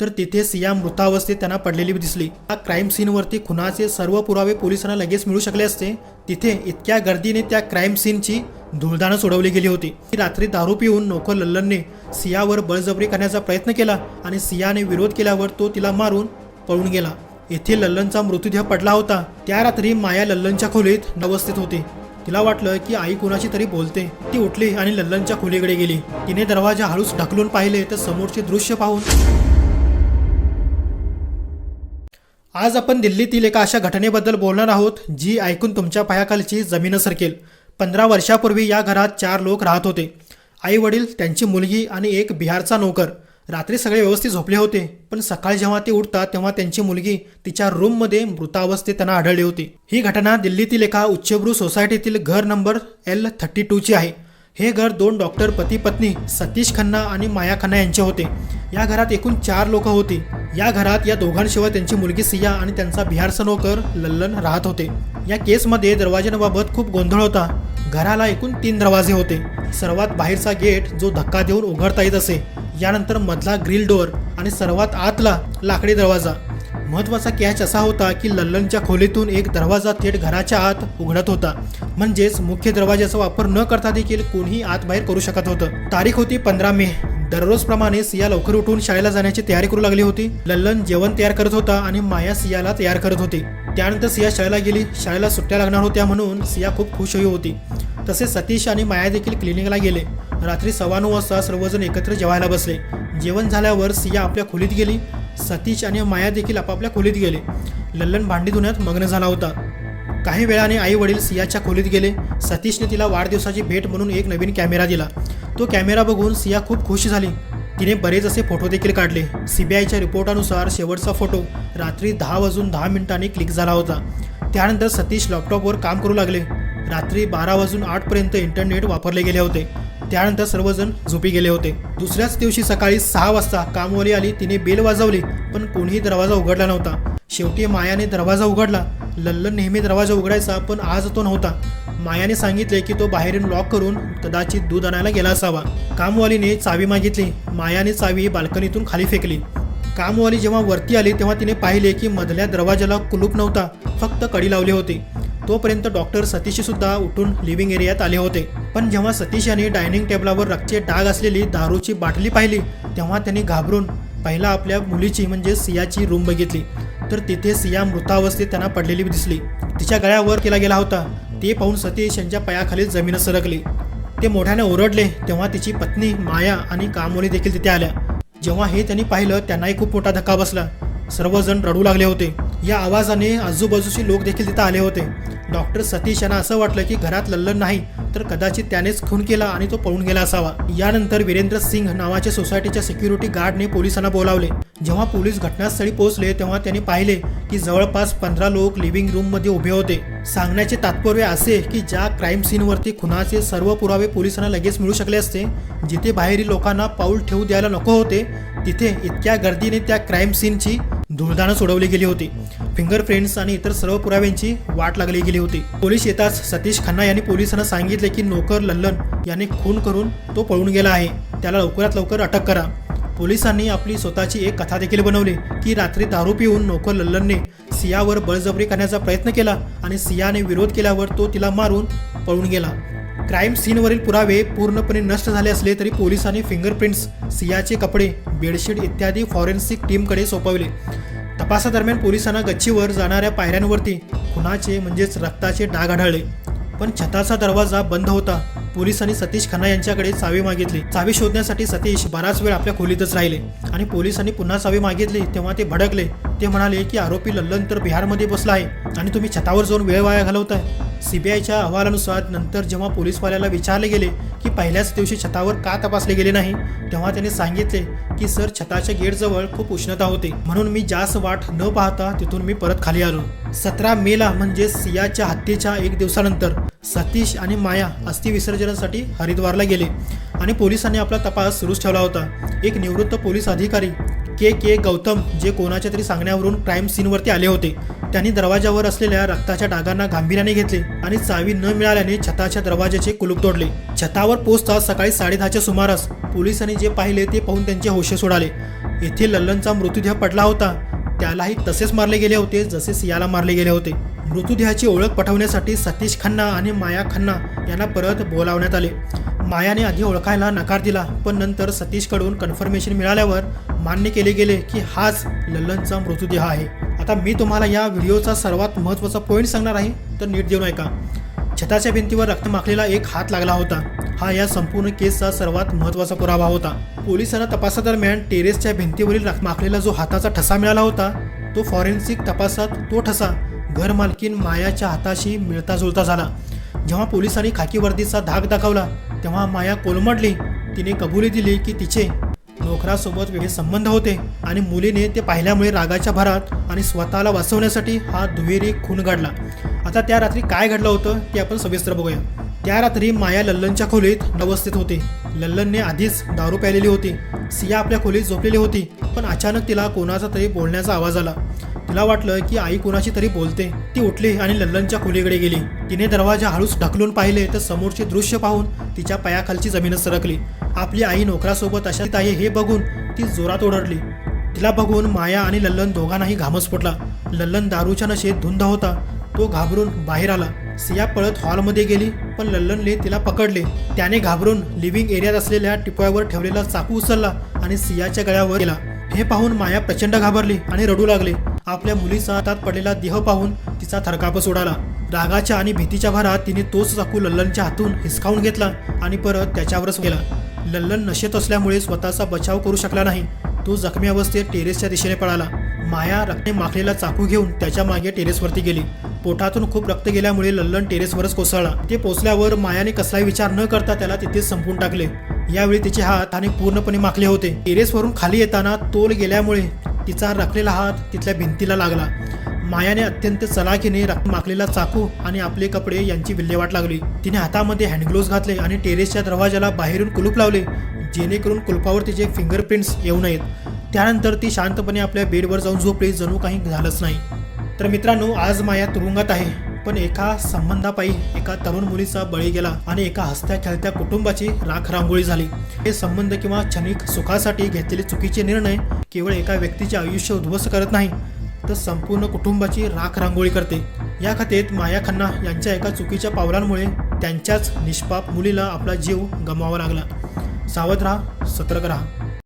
तर तिथेच सिया मृतावस्थेत त्यांना पडलेली दिसली. या क्राईम सीनवरती खुनाचे सर्व पुरावे पोलिसांना लगेच मिळू शकले असते. तिथे इतक्या गर्दीने त्या क्राईम सीनची धुळदाणं सोडवली गेली होती. ती रात्री दारू पिऊन नोकर लल्लनने सियावर बळजबरी करण्याचा प्रयत्न केला आणि सियाने विरोध केल्यावर तो तिला मारून पळून गेला. येथे लल्लनचा मृतदेह पडला होता. त्या रात्री माया लल्लनच्या खोलीत नवस्थित होती. तिला वाटलं की आई कोणाची तरी बोलते. ती उठली आणि लल्लनच्या खोलीकडे गेली. तिने दरवाजा हळूच ढकलून पाहिले तर समोरचे दृश्य पाहून आज आपण दिल्लीतील एका अशा घटनेबद्दल बोलणार आहोत जी ऐकून तुमच्या पायाखालची जमीन सरकेल. पंधरा वर्षापूर्वी या घरात चार लोक राहत होते. आई वडील त्यांची मुलगी आणि एक बिहारचा नोकर. रात्री सगळे व्यवस्थित झोपले होते पण सकाळी जेव्हा ते उठतात तेव्हा त्यांची मुलगी तिच्या रूममध्ये मृतावस्थेत त्यांना आढळली होती. ही घटना दिल्लीतील एका उच्चभ्रू सोसायटीतील घर नंबर एल थर्टी टूची आहे. हे घर दोन डॉक्टर पती पत्नी सतीश खन्ना आणि माया खन्ना यांचे होते. या घरात एकूण चार लोक होती. या घरात या दोघांशिवाय त्यांची मुलगी सिया आणि त्यांचा बिहार सनोकर लल्लन राहत होते. या केसमध्ये दरवाजांबाबत खूप गोंधळ होता. घराला एकूण तीन दरवाजे होते. सर्वात बाहेरचा गेट जो धक्का देऊन उघडता येत असे. यानंतर मधला ग्रिल डोअर आणि सर्वात आतला लाकडी दरवाजा. महत्त्वाचा कॅच असा होता की लल्लनच्या खोलीतून एक दरवाजा थेट घराच्या आत उघडत होता. म्हणजेच मुख्य दरवाजाचा वापर न करता देखील कोणीही आत बाहेर करू शकत होतं. तारीख होती पंधरा मे. दररोजप्रमाणे सिया लवकर उठून शाळेला जाण्याची तयारी करू लागली होती. लल्लन जेवण तयार करत होता आणि माया सियाला तयार करत होती. त्यानंतर सिया शाळेला गेली. शाळेला सुट्ट्या लागणार होत्या म्हणून सिया खूप खुश होई होती. तसेच सतीश आणि माया देखील क्लिनिकला गेले. रात्री सव्वा नऊ वाजता सर्वजण एकत्र जेवायला बसले. जेवण झाल्यावर सिया आपल्या खोलीत गेली. सतीश आणि माया देखील आपापल्या खोलीत गेले. लल्लन भांडी धुण्यात मग्न झाला होता. काही वेळाने आई वडील सियाच्या खोलीत गेले. सतीशने तिला वाढदिवसाची भेट म्हणून एक नवीन कॅमेरा दिला. तो कॅमेरा बघून सिया खूप खुश झाली. तिने बरेच असे फोटो देखील काढले. सीबीआयच्या रिपोर्टानुसार शेवटचा फोटो रात्री दहा वाजून दहा मिनिटांनी क्लिक झाला होता. त्यानंतर सतीश लॅपटॉपवर काम करू लागले. रात्री बारा वाजून आठपर्यंत इंटरनेट वापरले गेले होते. त्यानंतर सर्वजण झोपी गेले होते. दुसऱ्याच दिवशी सकाळी सहा वाजता कामवाली आली. तिने बेल वाजवली पण कोणीही दरवाजा उघडला नव्हता. शेवटी मायाने दरवाजा उघडला. लल्लन नेहमी दरवाजा उघडायचा पण आज तो नव्हता. मायाने सांगितले की तो बाहेरून लॉक करून कदाचित दूध आणायला गेला असावा. कामवालीने चावी मागितली. मायाने चावी बाल्कनीतून खाली फेकली. कामवाली जेव्हा वरती आली तेव्हा तिने पाहिले की मधल्या दरवाजाला कुलूप नव्हता फक्त कडी लावली होती. तोपर्यंत डॉक्टर सतीश सुद्धा उठून लिव्हिंग एरियात आले होते. पण जेव्हा सतीश यांनी डायनिंग टेबलावर रक्तचे डाग असलेली दारूची बाटली पाहिली तेव्हा त्यांनी घाबरून पहिला आपल्या मुलीची म्हणजे सियाची रूम बघितली. तर तिथे सिया मृतावस्थेत त्यांना पडलेली दिसली. तिच्या गळ्यावर केला गेला होता. ते पाहून सतीश यांच्या पायाखाली जमीन सरकली. ते मोठ्याने ओरडले तेव्हा तिची पत्नी माया आणि कामोली देखील तिथे आल्या. जेव्हा हे त्यांनी पाहिलं त्यांनाही खूप मोठा धक्का बसला. सर्वजण रडू लागले होते. या आवाजाने आजूबाजूचे लोक देखील तिथे आले होते. डॉक्टर सतीश यांना असं वाटलं की घरात लल्लन नाही तर कदाचित त्यानेच खून केला आणि तो पळून गेला असावा. यानंतर वीरेंद्र सिंग नावाच्या सोसायटीच्या सिक्युरिटी गार्डने पोलिसांना बोलावले. जेव्हा पोलीस घटनास्थळी पोहोचले तेव्हा त्यांनी पाहिले की जवळपास पंधरा लोक लिव्हिंग रूममध्ये उभे होते. सांगण्याचे तात्पर्य असे की ज्या क्राईम सीनवरती खुनाचे सर्व पुरावे पोलिसांना लगेच मिळू शकले असते जिथे बाहेरील लोकांना पाऊल ठेवू द्यायला नको होते तिथे इतक्या गर्दीने त्या क्राईम सीनची धुळदाणं सोडवली गेली होती. फिंगरप्रिंट्स आणि इतर सर्व पुराव्यांची वाट लागली गेली होती. पोलीस येताच सतीश खन्ना यांनी पोलिसांना सांगितले की नोकर लल्लन याने खून करून तो पळून गेला आहे. त्याला लवकरात लवकर अटक करा. पोलिसांनी आपली स्वतःची एक कथा देखील बनवली की रात्री दारू पिऊन नोकर लल्लनने सियावर बळजबरी करण्याचा प्रयत्न केला आणि सियाने विरोध केल्यावर तो तिला मारून पळून गेला. क्राईम सीनवरील पुरावे पूर्णपणे नष्ट झाले असले तरी पोलिसांनी फिंगरप्रिंट्स सियाचे कपडे बेडशीट इत्यादी फॉरेन्सिक टीमकडे सोपवले. तपासादरम्यान पोलिसांना गच्चीवर जाणाऱ्या पायऱ्यांवरती खुनाचे म्हणजेच रक्ताचे डाग आढळले. पण छताचा दरवाजा बंद होता. पोलिसांनी सतीश खन्ना यांच्याकडे चावी मागितली. चावी शोधण्यासाठी सतीश बराच वेळ आपल्या खोलीतच राहिले. आणि पोलिसांनी पुन्हा चावी मागितली तेव्हा ते भडकले. ते म्हणाले की आरोपी लल्लन तर बिहारमध्ये बसला आहे आणि तुम्ही छतावर जाऊन वेळ वाया घालवताय. सीबीआयच्या अहवालानुसार नंतर जेव्हा पोलीसवाल्याला विचारले गेले की पहिल्याच दिवशी छतावर का तपासले गेले नाही तेव्हा त्याने सांगितले की सर छताच्या गेटजवळ खूप उष्णता होती. म्हणून मी जास्त वाट न पाहता तिथून मी परत खाली आलो. सतरा मेला म्हणजे सियाच्या हत्येच्या एक दिवसानंतर सतीश आणि माया अस्थि विसर्जनासाठी हरिद्वारला गेले आणि पोलिसांनी आपला तपास सुरूच ठेवला होता. एक निवृत्त पोलीस अधिकारी के के गौतम जे कोणाच्या तरी सांगण्यावरून क्राईम सीनवरती आले होते. त्यांनी दरवाजावर असलेल्या रक्ताच्या डागांना गांभीर्याने घेतले आणि चावी न मिळाल्याने छताच्या दरवाजाचे कुलूप तोडले. छतावर पोहोचताच सकाळी साडेदहाच्या सुमारास पोलिसांनी जे पाहिले ते पाहून त्यांचे होशे सोडाले. येथे लल्लनचा मृतदेह पडला होता. त्यालाही तसेच मारले गेले होते जसे सियाला मारले गेले होते. मृतदेहाची ओळख पटवण्यासाठी सतीश खन्ना आणि माया खन्ना यांना परत बोलावण्यात आले. मायाने आधी ओळखायला नकार दिला पण नंतर सतीशकडून कन्फर्मेशन मिळाल्यावर मान्य केले गेले की हाच लल्लनचा मृतदेह आहे. आता मी तुम्हाला या व्हिडिओचा सर्वात महत्त्वाचा पॉईंट सांगणार आहे तर नीट देऊन ऐका. छताच्या भिंतीवर रक्त माखलेला एक हात लागला होता. हा या संपूर्ण केसचा सर्वात महत्त्वाचा पुरावा होता. पोलिसांना तपासादरम्यान टेरेसच्या भिंतीवरील रक्त माखलेला जो हाताचा ठसा मिळाला होता तो फॉरेन्सिक तपासात तो ठसा घर मालकीन मायाच्या हाताशी मिळता जुळता झाला. जेव्हा पोलिसांनी खाकी वर्दीचा धाक दाखवला तेव्हा माया कोलमडली. तिने कबुली दिली की तिचे नोकरासोबत वेगळे संबंध होते आणि मुलीने ते पाहिल्यामुळे रागाच्या भरात आणि स्वतःला वाचवण्यासाठी हा दुहेरी खून घडला. आता त्या रात्री काय घडलं होतं ते आपण सविस्तर बघूया. त्या रात्री माया लल्लनच्या खोलीत अवस्थेत होती. लल्लनने आधीच दारू प्यालेली होती. सिया आपल्या खोलीत झोपलेली होती पण अचानक तिला कोणाचा तरी बोलण्याचा आवाज आला. तिला वाटलं की आई कोणाशी तरी बोलते. ती उठली आणि लल्लनच्या खोलीकडे गेली. तिने दरवाजा हळूच ढकलून पाहिले तर समोरचे दृश्य पाहून तिच्या पायाखालची जमीनच सरकली. आपली आई नोकरासोबत अशात आहे हे बघून ती जोरात ओढडली तिला बघून माया आणि लल्लन दोघांनाही घामच फुटला. लल्लन दारूच्या नशेत धुंद होता. तो घाबरून बाहेर आला. सिया पळत हॉलमध्ये गेली पण लल्लनने तिला पकडले. त्याने घाबरून लिव्हिंग एरियात असलेल्या टिपॉयवर ठेवलेला चाकू उचलला आणि सियाच्या गळ्यावर गेला. हे पाहून माया प्रचंड घाबरली आणि रडू लागले. आपल्या मुलीचा हातात पडलेला देह पाहून तिचा थरकापच उडाला. रागाच्या आणि भीतीच्या भरात तिने तोच चाकू लल्लनच्या हातून हिसकावून घेतला आणि परत त्याच्यावरच गेला. लल्लन नशेत असल्यामुळे स्वतःचा बचाव करू शकला नाही. तो जखमी अवस्थेत टेरेसच्या दिशेने पळाला. माया रक्ते माखलेला चाकू घेऊन त्याच्यामागे टेरेसवरती गेली. पोटातून खूप रक्त गेल्यामुळे लल्लन टेरेसवरच कोसळला. ते पोचल्यावर मायाने कसलाही विचार न करता त्याला तिथेच संपून टाकले. यावेळी तिचे हात आणि पूर्णपणे माखले होते. टेरेसवरून खाली येताना तोल गेल्यामुळे तिचा रखलेला हात तिथल्या भिंतीला लागला. मायाने अत्यंत चलाखीने रक्त माखलेला चाकू आणि आपले कपडे यांची विल्हेवाट लागली. तिने हातामध्ये हँडग्लोव्ह घातले आणि टेरेसच्या दरवाजाला बाहेरून कुलूप लावले जेणेकरून कुलपावर तिचे फिंगरप्रिंट्स येऊ नयेत. त्यानंतर ती शांतपणे आपल्या बेडवर जाऊन झोपली जणू काही झालंच नाही. तर मित्रांनो आज माया तुरुंगात आहे पण एका संबंधापायी एका तरुण मुलीचा बळी गेला आणि एका हसत्या खेळत्या कुटुंबाची राख रांगोळी झाली. हे संबंध किंवा क्षणिक सुखासाठी घेतलेले चुकीचे निर्णय केवळ एका व्यक्तीचे आयुष्य उद्ध्वस्त करत नाही तर संपूर्ण कुटुंबाची राख रांगोळी करते. या खात्यात माया खन्ना यांच्या एका चुकीच्या पावलांमुळे त्यांच्याच निष्पाप मुलीला आपला जीव गमावा लागला. सावध राहा सतर्क राहा.